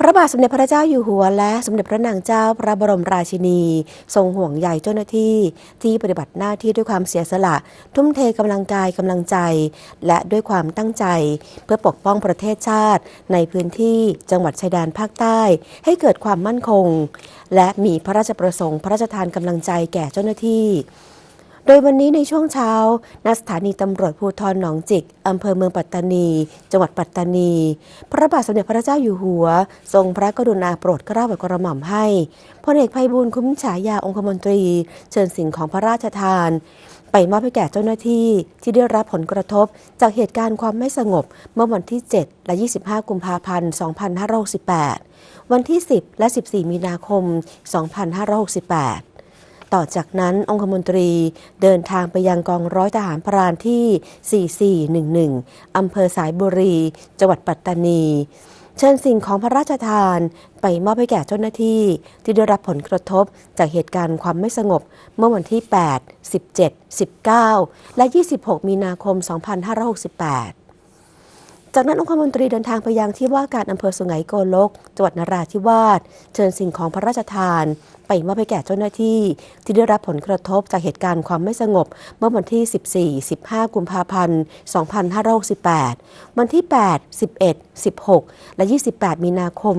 พระบาทสมเด็จพระเจ้าอยู่หัวและสมเด็จพระนางเจ้าพระบรมราชินี ทรงห่วงใยเจ้าหน้าที่ ที่ปฏิบัติหน้าที่ด้วยความเสียสละ ทุ่มเทกำลังกายกำลังใจ และด้วยความตั้งใจ เพื่อปกป้องประเทศชาติ ในพื้นที่จังหวัดชายแดนภาคใต้ ให้เกิดความมั่นคง และมีพระราชประสงค์พระราชทานกำลังใจแก่เจ้าหน้าที่ โดยวันนี้ในช่วงเช้า ณ สถานีตำรวจภูธรหนองจิก อำเภอเมืองปัตตานี จังหวัดปัตตานี พระบาทสมเด็จพระเจ้าอยู่หัว ทรงพระกรุณาโปรดเกล้าโปรดกระหม่อมให้พลเอกไพบูลคุ้มฉายาองคมนตรี เชิญสิ่งของพระราชทาน ไปมอบให้แก่เจ้าหน้าที่ที่ได้รับผลกระทบ จากเหตุการณ์ความไม่สงบเมื่อวันที่ 7 และ 25 กุมภาพันธ์ 2568 วันที่ 10 และ 14 มีนาคม 2568 ต่อจากนั้นองคมนตรีเดินทางไปยังกองร้อยทหารพรานที่ 4411 อำเภอสายบุรี จังหวัดปัตตานี เชิญสิ่งของพระราชทานไปมอบให้แก่เจ้าหน้าที่ ที่ได้รับผลกระทบจากเหตุการณ์ความไม่สงบ เมื่อวันที่ 8 17 19 และ 26 มีนาคม 2568 จากนั้นองค์คมนตรีเดินทางไปยังที่ว่าการอำเภอสุไหงโกลก จังหวัดนราธิวาส เชิญสิ่งของพระราชทาน ไปมอบให้แก่เจ้าหน้าที่ ที่ได้รับผลกระทบจากเหตุการณ์ความไม่สงบ เมื่อวันที่ 14 15 กุมภาพันธ์ 2568 วันที่ 8 11 16 และ 28 มีนาคม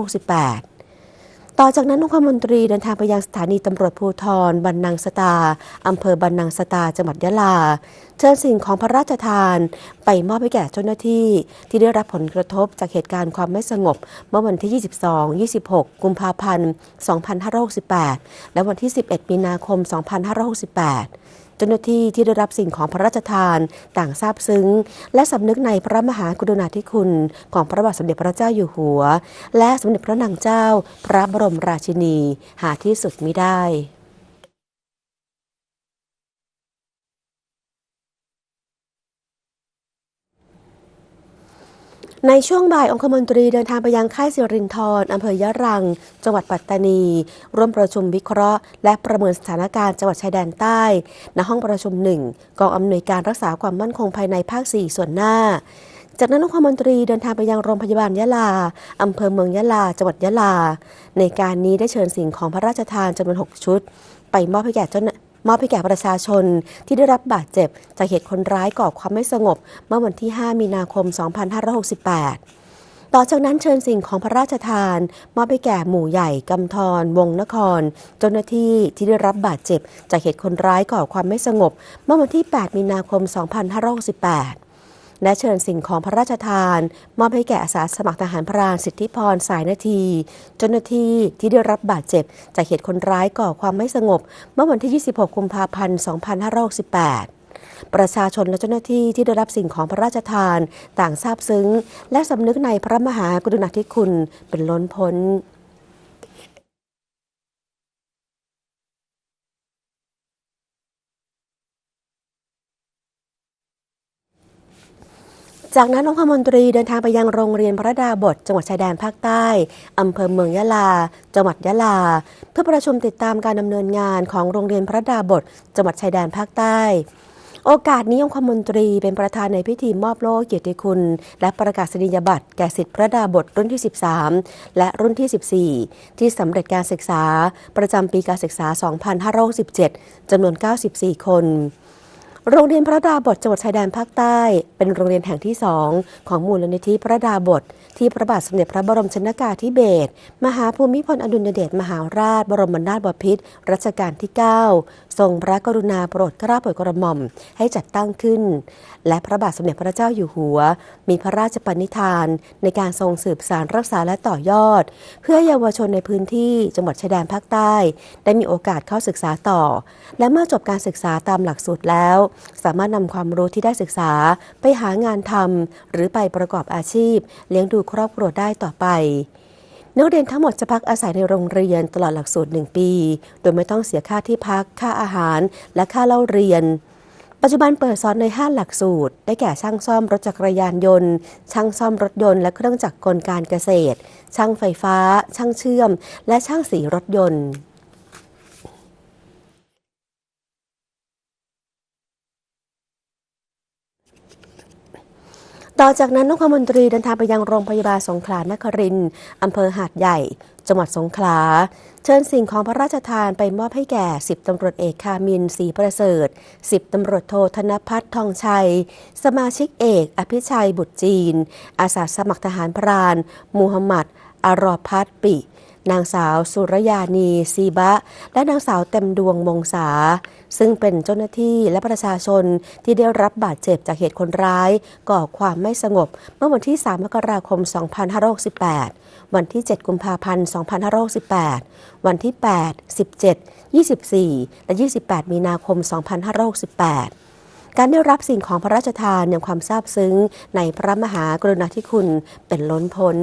2568 ต่อจากนั้นองคมนตรีเดินทางไปยังสถานีตำรวจภูธรบันนังสตาอำเภอบันนังสตาจังหวัดยะลา เชิญสิ่งของพระราชทาน ไปมอบให้แก่เจ้าหน้าที่ ที่ได้รับผลกระทบจากเหตุการณ์ความไม่สงบ เมื่อวันที่ 22 26 กุมภาพันธ์ 2568 และวันที่ 11 มีนาคม 2568 จ้าหน้าที่ที่ได้รับสิ่งของพระราชทาน ต่างซาบซึ้ง และสำนึกในพระมหากรุณาธิคุณ ของพระบาทสมเด็จพระเจ้าอยู่หัว และสมเด็จพระนางเจ้า พระบรมราชินี หาที่สุดมิได้ ในช่วงบ่ายองคมนตรีเดินทางไปยังค่ายสิรินธรอำเภอยะรัง จังหวัดปัตตานี ร่วมประชุมวิเคราะห์ และประเมินสถานการณ์จังหวัดชายแดนใต้ ณห้องประชุมหนึ่งกองอำนวยการรักษาความมั่นคงภายในภาค 4 ส่วนหน้า จากนั้นองคมนตรีเดินทางไปยังโรงพยาบาลยะลาอำเภอเมืองยะลา จังหวัดยะลา ในการนี้ได้เชิญสิ่งของพระราชทานจำนวน 6 ชุด ไปมอบให้แก่เจ้า มอบให้แก่ประชาชนที่ได้รับบาดเจ็บ จากเหตุคนร้ายก่อความไม่สงบ เมื่อวันที่ 5 มีนาคม 2568ต่อจากนั้นเชิญสิ่งของพระราชทานมอบให้แก่หมู่ใหญ่กำธรวงนคร เจ้าหน้าที่ที่ได้รับบาดเจ็บ จากเหตุคนร้ายก่อความไม่สงบ เมื่อวันที่ 8 มีนาคม 2568 และเชิญสิ่งของพระราชทาน มอบให้แก่อาสาสมัครทหารพรานสิทธิพรสายนาทีเจ้าหน้าที่ที่ได้รับบาดเจ็บ จากเหตุคนร้ายก่อความไม่สงบ เมื่อวันที่ 26 กุมภาพันธ์ 2568ประชาชนและเจ้าหน้าที่ที่ได้รับสิ่งของพระราชทาน ต่างซาบซึ้ง และสำนึกในพระมหากรุณาธิคุณเป็นล้นพ้น จากนั้นองคมนตรีเดินทางไปยังโรงเรียนพระดาบท จังหวัดชายแดนภาคใต้อำเภอเมืองยะลา จังหวัดยะลา เพื่อประชุมติดตามการดำเนินงานของโรงเรียนพระดาบท จังหวัดชายแดนภาคใต้ โอกาสนี้องคมนตรีเป็นประธานในพิธีมอบโล่เกียรติคุณ และประกาศนียบัตรแก่สิทธิพระดาบทรุ่นที่ 13 และรุ่นที่ 14 ที่สำเร็จการศึกษา ประจำปีการศึกษา 2567จำนวน 94 คน โรงเรียนพระดาบทจังหวัดชายแดนภาคใต้ เป็นโรงเรียนแห่งที่สองของมูลนิธิพระดาบท ที่พระบาทสมเด็จพระบรมชนกาธิเบศรมหาภูมิพลอดุลยเดชมหาราช บรมนาถบพิตรรัชกาลที่ 9 ทรงพระกรุณาโปรดเกล้าโปรดกระหม่อมให้จัดตั้งขึ้น และพระบาทสมเด็จพระเจ้าอยู่หัว มีพระราชปณิธานในการทรงสืบสานรักษาและต่อยอด เพื่อเยาวชนในพื้นที่จังหวัดชายแดนภาคใต้ ได้มีโอกาสเข้าศึกษาต่อ และเมื่อจบการศึกษาตามหลักสูตรแล้วสามารถนำความรู้ที่ได้ศึกษาไปหางานทำหรือไปประกอบอาชีพ เลี้ยงดูครอบครัวได้ต่อไปนักเรียนทั้งหมดจะพักอาศัยในโรงเรียนตลอดหลักสูตร 1 ปี โดยไม่ต้องเสียค่าที่พัก ค่าอาหาร และค่าเล่าเรียน ปัจจุบันเปิดสอนใน 5 หลักสูตร ได้แก่ช่างซ่อมรถจักรยานยนต์ ช่างซ่อมรถยนต์และเครื่องจักรกลการเกษตร ช่างไฟฟ้า ช่างเชื่อม และช่างสีรถยนต์ ต่อจากนั้นนครมนตรีเดินทางไปยังโรงพยาบาลสงขลานครินทร์อำเภอหาดใหญ่ จังหวัดสงขลา เชิญสิ่งของพระราชทานไปมอบให้แก่ 10ตำรวจเอกคามินศรีประเสริฐ 10ตำรวจโทธนพัฒน์ทองชัย สมาชิกเอก อภิชัยบุตรจีน อาสาสมัครทหารพราน มูฮัมหมัดอารอพัฒปิ นางสาวสุรยานีซีบะ และนางสาวเต็มดวงมงษา ซึ่งเป็นเจ้าหน้าที่และประชาชนที่ได้รับบาดเจ็บจากเหตุคนร้าย ก่อความไม่สงบ เมื่อวันที่ 3 มกราคม 2568 วันที่ 7 กุมภาพันธ์ 2568 วันที่ 8 17 24 และ 28 มีนาคม 2568การได้รับสิ่งของพระราชทานอยังความซาบซึ้งในพระมหากรุณาธิคุณเป็นล้นพ้น